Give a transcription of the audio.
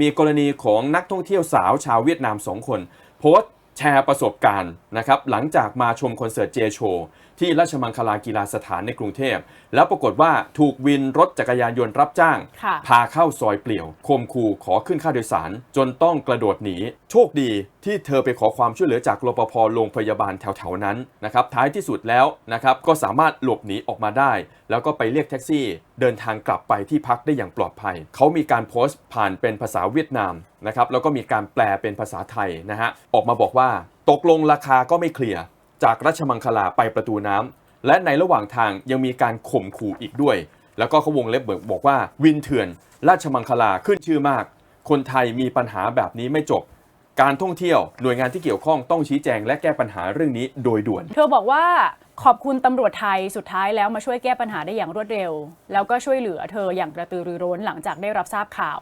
มีกรณีของนักท่องเที่ยวสาวชาวเวียดนามสองคน โพสต์แชร์ประสบการณ์นะครับหลังจากมาชมคอนเสิร์ตเจโชที่ราชมังคลากีฬาสถานในกรุงเทพ แล้วปรากฏว่าถูกวินรถจักรยานยนต์รับจ้างค่ะพาเข้าซอยเปลี่ยวคมคูขอขึ้นค่าโดยสาร จนต้องกระโดดหนี โชคดีที่เธอไปขอความช่วยเหลือจากรปภโรงพยาบาลแถวๆนั้นนะครับท้ายที่สุดแล้วนะครับก็สามารถหลบหนีออกมาได้ แล้วก็ไปเรียกแท็กซี่ เดินทางกลับไปที่พักได้อย่างปลอดภัย เขามีการโพสต์ผ่านเป็นภาษาเวียดนามนะครับแล้วก็มีการแปลเป็นภาษาไทยนะฮะออกมาบอกว่า ตกลงราคาก็ไม่เคลียร์จากรัชมังคลาไปประตูน้ำและในระหว่างทางยังมีการข่มขู่อีกด้วย แล้วก็เขาวงเล็บบอกว่าวินเถื่อน ราชมังคลาขึ้นชื่อมาก คนไทยมีปัญหาแบบนี้ไม่จบ การท่องเที่ยวหน่วยงานที่เกี่ยวข้องต้องชี้แจงและแก้ปัญหาเรื่องนี้โดยด่วน เธอบอกว่าขอบคุณตำรวจไทยสุดท้ายแล้วมาช่วยแก้ปัญหาได้อย่างรวดเร็ว แล้วก็ช่วยเหลือเธออย่างกระตือรือร้นหลังจากได้รับทราบข่าว